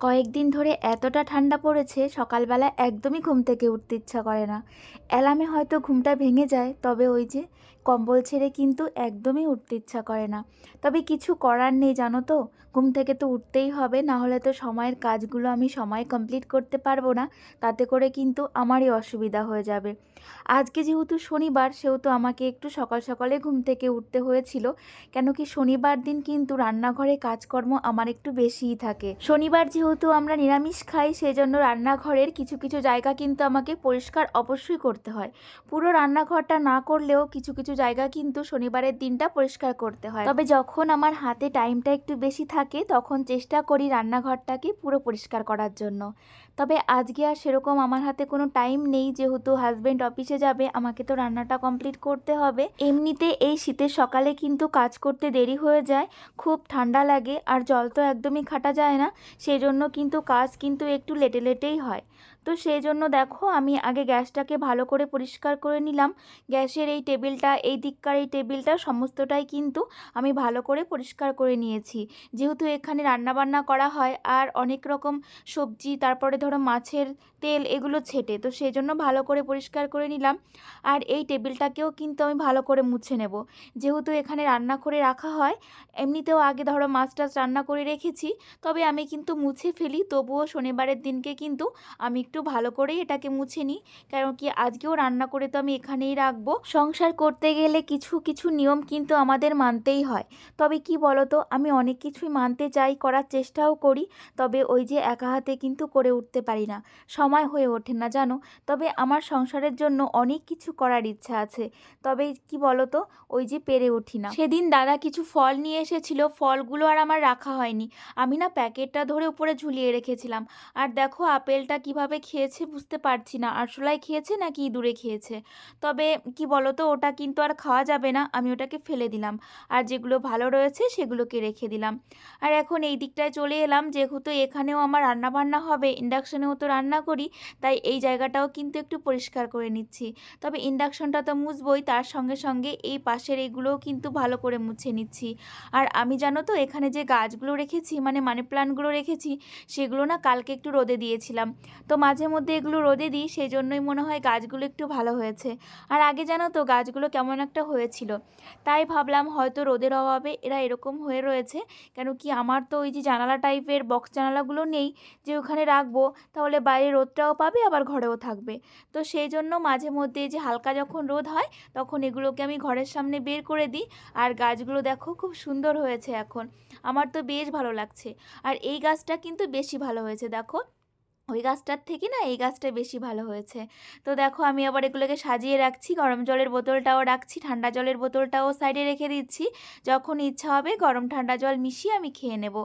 কয়েকদিন ধরে এতটা ঠান্ডা পড়েছে, সকালবেলা একদমই ঘুম থেকে উঠতে ইচ্ছা করে না। অ্যালামে হয়তো ঘুমটা ভেঙে যায়, তবে ওই যে কম্বল ছেড়ে কিন্তু একদমই উঠতে ইচ্ছা করে না। তবে কিছু করার নেই, জানো তো? ঘুম থেকে তো উঠতেই হবে, না হলে তো সময়ের কাজগুলো আমি সময় কমপ্লিট করতে পারব না, তাতে করে কিন্তু আমারই অসুবিধা হয়ে যাবে। আজকে যেহেতু শনিবার, সেহেতু আমাকে একটু সকাল সকালে ঘুম থেকে উঠতে হয়েছিল, কেন কি শনিবার দিন কিন্তু রান্নাঘরে কাজকর্ম আমার একটু বেশিই থাকে। শনিবার যেহেতু আমরা নিরামিষ খাই সেই জন্য রান্নাঘরের কিছু কিছু জায়গা কিন্তু আমাকে পরিষ্কার অবশ্যই করতে হয়। পুরো রান্নাঘরটা না করলেও কিছু কিছু জায়গা কিন্তু শনিবারের দিনটা পরিষ্কার করতে হয়। তবে যখন আমার হাতে টাইমটা একটু বেশি থাকে, তখন চেষ্টা করি রান্নাঘরটাকে পুরো পরিষ্কার করার জন্য। তবে আজকে আর সেরকম আমার হাতে কোনো টাইম নেই, যেহেতু হাজব্যান্ড অফিসে যাবে, আমাকে তো রান্নাটা কমপ্লিট করতে হবে। এমনিতে এই শীতের সকালে কিন্তু কাজ করতে দেরি হয়ে যায়, খুব ঠান্ডা লাগে আর জল তো একদমই খাটা যায় না সেই জন্য কিন্তু কাজ কিন্তু একটু লেটে লেটেই হয়। তো সেই জন্য দেখো, আমি আগে গ্যাসটাকে ভালো করে পরিষ্কার করে নিলাম। গ্যাসের এই টেবিলটা, এই দিককার এই টেবিলটা সমস্তটাই কিন্তু আমি ভালো করে পরিষ্কার করে নিয়েছি। যেহেতু এখানে রান্নাবান্না করা হয় আর অনেক রকম সবজি, তারপরে মাছের তেল এগুলো ছেটে, তো সেই জন্য ভালো করে পরিষ্কার করে নিলাম। আর এই টেবিলটাকেও কিন্তু আমি ভালো করে মুছে নেব। যেহেতু এখানে রান্না করে রাখা হয়, এমনিতেও আগে ধরো মাছ টাছ রান্না করে রেখেছি, তবে আমি কিন্তু মুছে ফেলি, তবুও শনিবারের দিনকে কিন্তু আমি একটু ভালো করেই এটাকে মুছে নিই। কারণ কি আজকেও রান্না করে তো আমি এখানেই রাখব। সংসার করতে গেলে কিছু কিছু নিয়ম কিন্তু আমাদের মানতেই হয়। তবে কি বলতো, আমি অনেক কিছুই মানতে চাই, করার চেষ্টাও করি, তবে ওই যে একা হাতে কিন্তু করে উঠতে পারি না। সময় হয়ে ওঠে না, জানো? তবে আমার সংসারের জন্য অনেক কিছু করার ইচ্ছা আছে। তবে কি বলতো? ওই যে পেরে উঠি না। সেদিন দাদা কিছু ফল নিয়ে এসেছিল, ফলগুলো আর আমার রাখা হয়নি। আমি না প্যাকেটটা ধরে উপরে ঝুলিয়ে রেখেছিলাম। আর দেখো আপেলটা কীভাবে খেয়েছে বুঝতে পারছি না। আরশোলায় খেয়েছে নাকি দূরে খেয়েছে? তবে কি বলতো? ওটা কিন্তু আর খাওয়া যাবে না। আমি ওটাকে ফেলে দিলাম। আর যেগুলো ভালো রয়েছে সেগুলোকে রেখে দিলাম। আর এখন এই দিকটায় চলে এলাম। যেহেতু এখানেও আমার রান্না বান্না হবে, ইন্ডাকশানেও তো রান্না করি। তাই এই জায়গাটাও কিন্তু একটু পরিষ্কার করে নিচ্ছি। তবে ইন্ডাকশনটা তো মুছবই, তার সঙ্গে সঙ্গে এই পাশের এইগুলোও কিন্তু ভালো করে মুছে নিচ্ছি। আর আমি জানো তো, এখানে যে গাছগুলো রেখেছি মানে মানি প্লান্টগুলো রেখেছি, সেগুলো না কালকে একটু রোদে দিয়েছিলাম। তো মাঝে মধ্যে এগুলো রোদে দিই সেই জন্যই মনে হয় গাছগুলো একটু ভালো হয়েছে। আর আগে জানো তো, গাছগুলো কেমন একটা হয়েছিল। তাই ভাবলাম হয়তো রোদের অভাবে এরা এরকম হয়ে রয়েছে, কেন কি আমার তো ওই যে জানালা টাইপের বক্স জানালাগুলো নেই, যে ওখানে রাখব, তাহলে বাইরে রোদটাও পাবে, আবার ঘরেও থাকবে। তো সেই জন্য মাঝে মধ্যে যে হালকা যখন রোদ হয়, তখন এগুলোকে আমি ঘরের সামনে বের করে দিই। আর গাছগুলো দেখো খুব সুন্দর হয়েছে এখন। আমার তো বেশ ভালো লাগছে। আর এই গাছটা কিন্তু বেশি ভালো হয়েছে, দেখো। ওই গাছটার থেকে না এই গাছটা বেশি ভালো হয়েছে। তো দেখো আমি আবার এগুলোকে সাজিয়ে রাখছি, গরম জলের বোতলটাও রাখছি, ঠান্ডা জলের বোতলটাও সাইডে রেখে দিচ্ছি। যখন ইচ্ছা হবে গরম ঠান্ডা জল মিশিয়ে আমি খেয়ে নেব।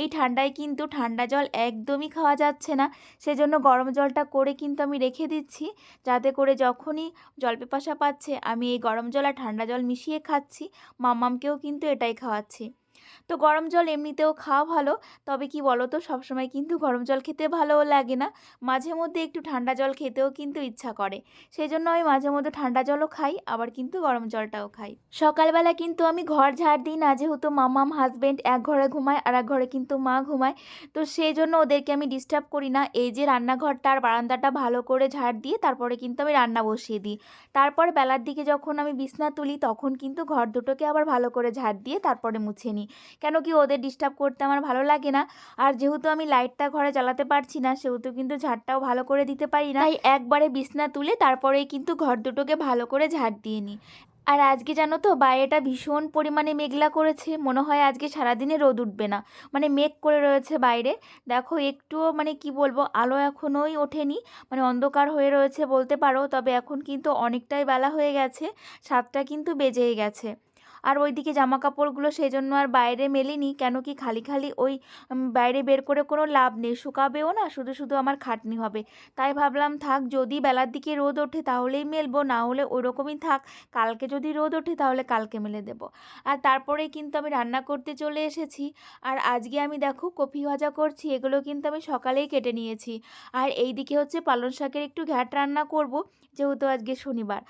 এই ঠান্ডায় কিন্তু ঠান্ডা জল একদমই খাওয়া যাচ্ছে না, সেজন্য গরম জলটা করে কিন্তু আমি রেখে দিচ্ছি। যাতে করে যখনই জল পিপাসা পাচ্ছে, আমি এই গরম জল আর ঠান্ডা জল মিশিয়ে খাচ্ছি মাম্মামকেও কিন্তু এটাই খাওয়াচ্ছি। তো গরম জল এমনিতেও খাওয়া ভালো, তবে কি বলো তো সবসময় কিন্তু গরম জল খেতে ভালোও লাগে না। মাঝে মধ্যে একটু ঠান্ডা জল খেতেও কিন্তু ইচ্ছা করে। সেই জন্য আমি মাঝে মধ্যে ঠান্ডা জলও খাই, আবার কিন্তু গরম জলটাও খাই। সকালবেলা কিন্তু আমি ঘর ঝাড় দিই না, যেহেতু মামাম, হাজবেন্ড এক ঘরে ঘুমায় আর এক ঘরে কিন্তু মা ঘুমায়। তো সেই জন্য ওদেরকে আমি ডিস্টার্ব করি না। এই যে রান্নাঘরটা আর বারান্দাটা ভালো করে ঝাড় দিয়ে তারপরে কিন্তু আমি রান্না বসিয়ে দিই। তারপর বেলার দিকে যখন আমি বিছনা তুলি, তখন কিন্তু ঘর দুটোকে আবার ভালো করে ঝাড় দিয়ে তারপরে মুছে নিই। কেন কি ওদের ডিস্টার্ব করতে আমার ভালো লাগে না? আর যেহেতু আমি লাইটটা ঘরে জ্বালাতে পারছি না, সেহেতু কিন্তু ঝাড়টাও ভালো করে দিতে পারি না। তাই একবারে বিছনা তুলে তারপরে কিন্তু ঘর দুটোকে ভালো করে ঝাড় দিয়ে নিই আর আজকে জানো তো, বাইরেটা ভীষণ পরিমাণে মেঘলা করেছে। মনে হয় আজকে সারাদিনে রোদ উঠবে না। মানে মেঘ করে রয়েছে বাইরে। দেখো, একটুও মানে কি বলব, আলো এখনোই ওঠেনি। মানে অন্ধকার হয়ে রয়েছে বলতে পারো, তবে এখন কিন্তু অনেকটাই বেলা হয়ে গেছে। সাতটা কিন্তু বেজেই গেছে। আর ওইদিকে জামা কাপড়গুলো সেই জন্য আর বাইরে মেলিনি, কেন কি খালি খালি ওই বাইরে বের করে কোনো লাভ নেই, শুকাবেও না, শুধু শুধু আমার খাটনি হবে। তাই ভাবলাম, থাক, যদি বেলার দিকে রোদ ওঠে তাহলেই মেলবো, না হলে ওরকমই থাক, কালকে যদি রোদ ওঠে তাহলে কালকে মেলে দেবো। আর তারপরে কিন্তু আমি রান্না করতে চলে এসেছি, আর আজকে আমি দেখো কফি ভাজা করছি, এগুলো কিন্তু আমি সকালেই কেটে নিয়েছি। আর এই দিকে হচ্ছে পালং শাকের একটু ঘ্যাট রান্না করব, যেহেতু আজকে শনিবার।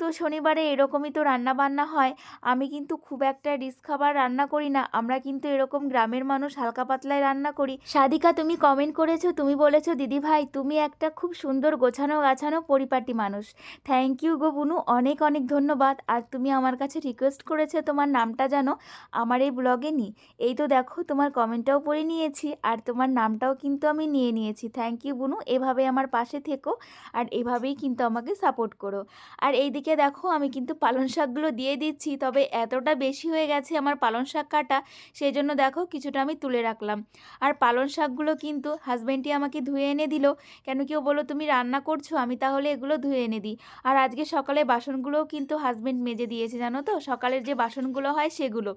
তো শনিবারে এরকমই তো রান্না বান্না হয়। আমি কিন্তু খুব একটা রিস্ক খাবার রান্না করি না। আমরা কিন্তু এরকম গ্রামের মানুষ হালকা পাতলায় রান্না করি। সাদিকা, তুমি কমেন্ট করেছ, তুমি বলেছ, দিদি ভাই, তুমি একটা খুব সুন্দর গোছানো গাছানো পরিপাটি মানুষ। থ্যাংক ইউ গো বুনু, অনেক অনেক ধন্যবাদ। আর তুমি আমার কাছে রিকোয়েস্ট করেছ তোমার নামটা জানো, আমার এই ব্লগে নি। এই তো দেখো, তোমার কমেন্টটাও পড়ে নিয়েছি, আর তোমার নামটাও কিন্তু আমি নিয়ে নিয়েছি। থ্যাংক ইউ বুনু এভাবে আমার পাশে থেকো, আর এভাবেই কিন্তু আমাকে সাপোর্ট করো। আর এইদিকে দেখো, আমি কিন্তু পালং শাকগুলো দিয়ে দিচ্ছি। তবে এতটা বেশি হয়ে গেছে আমার পালং শাক কাটা সেই জন্য দেখো কিছুটা আমি তুলে রাখলাম। আর পালং শাকগুলো কিন্তু হাজব্যান্ডই আমাকে ধুয়ে এনে দিল। কেন কেউ বলো তুমি রান্না করছ, আমি তাহলে এগুলো ধুয়ে এনে দিই। আর আজকে সকালে বাসনগুলোও কিন্তু হাজব্যান্ড মেজে দিয়েছে, জানো তো? সকালের যে বাসনগুলো হয় সেগুলো।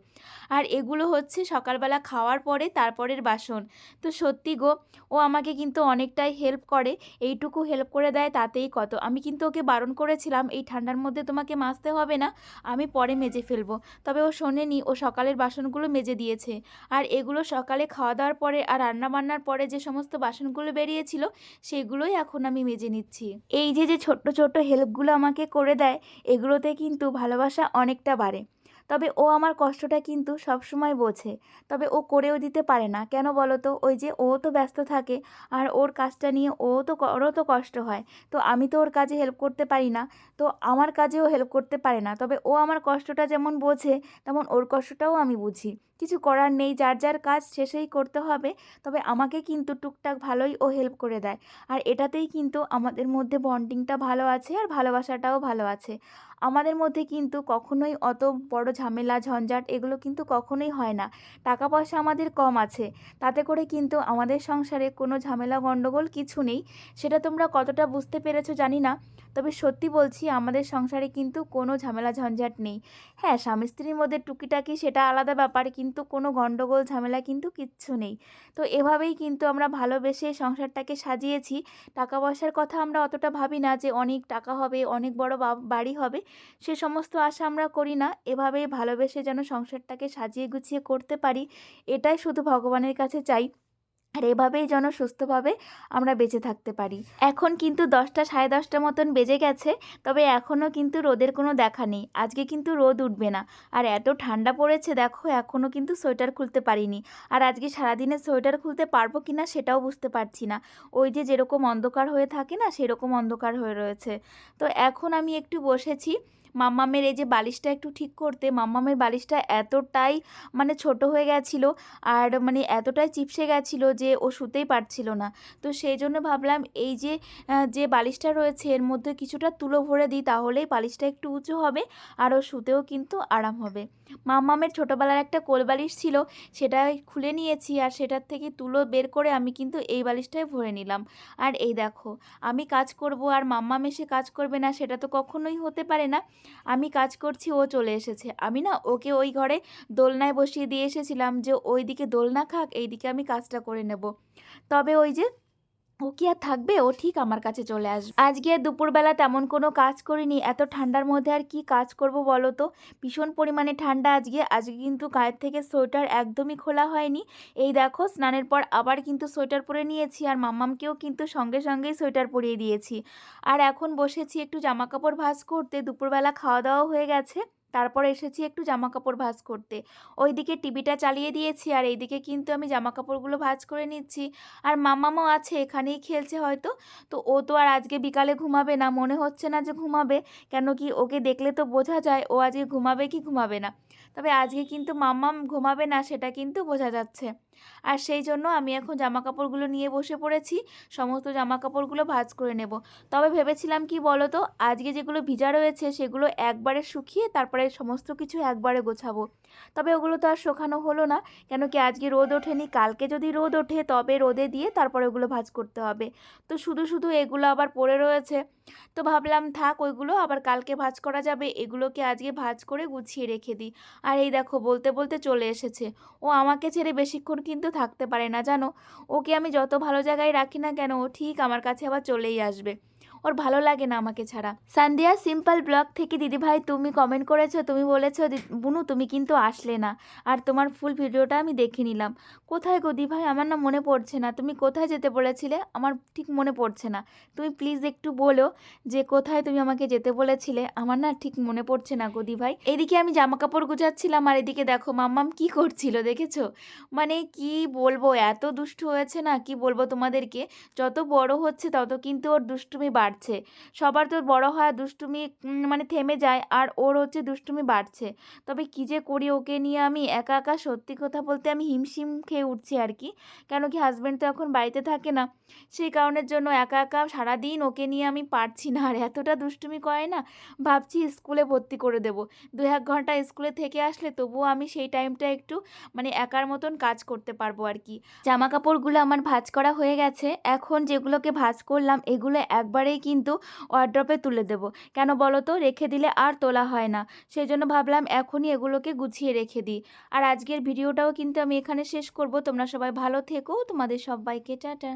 আর এগুলো হচ্ছে সকালবেলা খাওয়ার পরে তারপরের বাসন। তো সত্যি গো, ও আমাকে কিন্তু অনেকটাই হেল্প করে। এইটুকু হেল্প করে দেয় তাতেই কত। আমি কিন্তু ওকে বারণ করেছিলাম, এই ঠান্ডার মধ্যে তোমাকে মাজতে হবে না, আমি পরে মেজে ফেলব। তবে ও শোনেনি, ও সকালের বাসনগুলো মেজে দিয়েছে। আর এগুলো সকালে খাওয়া দাওয়ার পরে আর রান্নাবান্নার পরে যে সমস্ত বাসনগুলো বেরিয়েছিল, সেগুলোই এখন আমি মেজে নিচ্ছি। এই যে যে ছোট্ট ছোট্ট হেল্পগুলো আমাকে করে দেয়, এগুলোতে কিন্তু ভালোবাসা অনেকটা বাড়ে। তবে ও আমার কষ্টটা কিন্তু সবসময় বোঝে। তবে ও করেও দিতে পারে না। কেন বলো তো ওই যে ও তো ব্যস্ত থাকে আর ওর কাজটা নিয়ে ও তো ওরও তো কষ্ট হয়। তো আমি তো ওর কাজে হেল্প করতে পারি না। তো আমার কাজেও হেল্প করতে পারে না। তবে ও আমার কষ্টটা যেমন বোঝে, তেমন ওর কষ্টটাও আমি বুঝি। কিছু করার নেই, যার যার কাজ শেষেই করতে হবে, তবে আমাকে কিন্তু টুকটাক ভালোই ও হেল্প করে দেয়। আর এটাতেই কিন্তু আমাদের মধ্যে বন্ডিংটা ভালো আছে আর ভালোবাসাটাও ভালো আছে। আমাদের মধ্যে কিন্তু কখনোই অত বড় ঝামেলা, ঝঞ্ঝাট এগুলো কিন্তু কখনোই হয় না। টাকা পয়সা আমাদের কম আছে, তাতে করে কিন্তু আমাদের সংসারে কোনো ঝামেলা গণ্ডগোল কিছু নেই। সেটা তোমরা কতটা বুঝতে পেরেছ জানি না, তবে সত্যি বলছি আমাদের সংসারে কিন্তু কোনো ঝামেলা, ঝঞ্ঝাট নেই। হ্যাঁ স্বামী স্ত্রীর মধ্যে টুকিটাকি সেটা আলাদা ব্যাপার, কিন্তু কোনো গণ্ডগোল ঝামেলা কিন্তু কিচ্ছু নেই। তো এভাবেই কিন্তু আমরা ভালোবেসে সংসারটাকে সাজিয়েছি। টাকা পয়সার কথা আমরা অতটা ভাবি না যে অনেক টাকা হবে, অনেক বড় বাড়ি হবে। সে সমস্ত আশা আমরা করি না। এভাবেই ভালোবেসে যেন সংসারটাকে সাজিয়ে গুছিয়ে করতে পারি। এটাই শুধু ভগবানের কাছে চাই। আর এভাবেই যেন সুস্থভাবে আমরা বেঁচে থাকতে পারি। এখন কিন্তু দশটা সাড়ে দশটা মতন বেজে গেছে, তবে এখনও কিন্তু রোদের কোনো দেখা নেই। আজকে কিন্তু রোদ উঠবে না। আর এত ঠান্ডা পড়েছে, দেখো, এখনও কিন্তু সোয়েটার খুলতে পারিনি। আর আজকে সারাদিনে সোয়েটার খুলতে পারব কি না সেটাও বুঝতে পারছি না। ওই যে যেরকম অন্ধকার হয়ে থাকে না, সেরকম অন্ধকার হয়ে রয়েছে। তো এখন আমি একটু বসেছি। মাম্মামের এই যে বালিশটা একটু ঠিক করতে, মাম্মামের বালিশটা এতটাই মানে ছোট হয়ে গেছিল আর মানে এতটাই চিপসে গেছিল যে ও শুতেই পারছিল না। তো সেই জন্য ভাবলাম এই যে যে বালিশটা রয়েছে এর মধ্যে কিছুটা তুলো ভরে দিই তাহলেই বালিশটা একটু উঁচু হবে আর ও শুতেও কিন্তু আরাম হবে। মাম্মামের ছোটোবেলার একটা কোল বালিশ ছিল সেটা খুলে নিয়েছি আর সেটার থেকে তুলো বের করে আমি কিন্তু এই বালিশটাই ভরে নিলাম। আর এই দেখো, আমি কাজ করব আর মাম্মাম এসে কাজ করবে না সেটা তো কখনোই হতে পারে না। আমি কাজ করছি, ও চলে এসেছে। আমি না ওকে ওই ঘরে দোলনায় বসিয়ে দিয়ে এসেছিলাম যে ওইদিকে দোলনা খাক, এইদিকে আমি কাজটা করে নেব। তবে ওই যে ও কি আর থাকবে? ও ঠিক আমার কাছে চলে আসবে। আজকে দুপুরবেলা তেমন কোনো কাজ করিনি। এত ঠান্ডার মধ্যে আর কি কাজ করব বলো তো? ভীষণ পরিমাণে ঠান্ডা আজকে। আজকে কিন্তু গায়ের থেকে সোয়েটার একদমই খোলা হয়নি। এই দেখো, স্নানের পর আবার কিন্তু সোয়েটার পরে নিয়েছি আর মাম্মামকেও কিন্তু সঙ্গে সঙ্গেই সোয়েটার পরিয়ে দিয়েছি। আর এখন বসেছি একটু জামা কাপড় ভাঁজ করতে। দুপুরবেলা খাওয়া দাওয়া হয়ে গেছে। তারপর এসেছি একটু জামা কাপড় ভাঁজ করতে। ওইদিকে টিভিটা চালিয়ে দিয়েছি আর এইদিকে কিন্তু আমি জামা কাপড়গুলো ভাঁজ করে নিচ্ছি। আর মাম্মামও আছে, এখানেই খেলছে হয়তো। তো ও তো আর আজকে বিকালে ঘুমাবে না, মনে হচ্ছে না যে ঘুমাবে। কেন কি ওকে দেখলে তো বোঝা যায়, ও আজকে ঘুমাবে কি ঘুমাবে না। তবে আজকে কিন্তু মাম্মাম ঘুমাবে না, সেটা কিন্তু বোঝা যাচ্ছে। আর সেই জন্য আমি এখন জামা কাপড়গুলো নিয়ে বসে পড়েছি, সমস্ত জামা কাপড়গুলো ভাজ করে নেব। তবে ভেবেছিলাম কি বলো তো আজকে যেগুলো ভিজা রয়েছে সেগুলো একবারে শুকিয়ে তারপরে সমস্ত কিছু একবারে গোছাবো। তবে ওগুলো তো আর শোকানো হলো না, কেন কি আজকে রোদ ওঠেনি, কালকে যদি রোদ ওঠে তবে রোদে দিয়ে তারপরে ওগুলো ভাজ করতে হবে। তো শুধু শুধু এগুলো আবার পড়ে রয়েছে। তো ভাবলাম থাক ওইগুলো আবার কালকে ভাঁজ করা যাবে, এগুলোকে আজকে ভাজ করে গুছিয়ে রেখে দিই। আর এই দেখো বলতে বলতে চলে এসেছে। ও আমাকে ছেড়ে বেশিক্ষণ কিন্তু থাকতে পারে না, জানো? ওকে আমি যত ভালো জায়গায় রাখি না কেন, ও ঠিক আমার কাছে আবার চলেই আসবে। ওর ভালো লাগে না আমাকে ছাড়া। সান্দিয়া সিম্পল ব্লগ থেকে দিদিভাই, তুমি কমেন্ট করেছ, তুমি বলেছ, "দি- বুনু, তুমি কিন্তু আসলে না। আর তোমার ফুল ভিডিওটা আমি দেখে নিলাম। কোথায় গো দিভাই আমার না মনে পড়ছে না। তুমি কোথায় যেতে বলেছিলে? আমার ঠিক মনে পড়ছে না। তুমি প্লিজ একটু বলো যে কোথায় তুমি আমাকে যেতে বলেছিলে? আমার না ঠিক মনে পড়ছে না গো দিভাই এদিকে আমি জামা কাপড় গুজাচ্ছিলাম আর এদিকে দেখো মাম্মাম কি করছিল, দেখেছ? মানে কি বলব, এত দুষ্টু হয়েছে না? কি বলব তোমাদেরকে? যত বড় হচ্ছে তত কিন্তু ওর দুষ্টুমি বাড়ছে। সবার তো বড় হয় দুষ্টুমি মানে থেমে যায় আর ওর হচ্ছে দুষ্টুমি বাড়ছে। তবে কী যে করি ওকে নিয়ে আমি একা একা সত্যি কথা বলতে আমি হিমশিম খেয়ে উঠছি আর কি। কেন কি হাজব্যান্ড তো এখন বাড়িতে থাকে না। সেই কারণের জন্য একা একা সারাদিন ওকে নিয়ে আমি পারছি না। আর এতটা দুষ্টুমি করে না, ভাবছি স্কুলে ভর্তি করে দেবো। দু এক ঘণ্টা স্কুলে থেকে আসলে তবুও আমি সেই টাইমটা একটু মানে একার মতন কাজ করতে পারব আর কি। জামা কাপড়গুলো আমার ভাঁজ করা হয়ে গেছে। এখন যেগুলোকে ভাঁজ করলাম, এগুলো একবারেই কিন্তু ওয়ার্ড্রপে তুলে দেব। কেন বলো তো রেখে দিলে আর তোলা হয় না। সেই জন্য ভাবলাম এখনই এগুলোকে গুছিয়ে রেখে দিই। আর আজকের ভিডিওটাও কিন্তু আমি এখানে শেষ করব। তোমরা সবাই ভালো থেকো। তোমাদের সবাইকে, টাটা।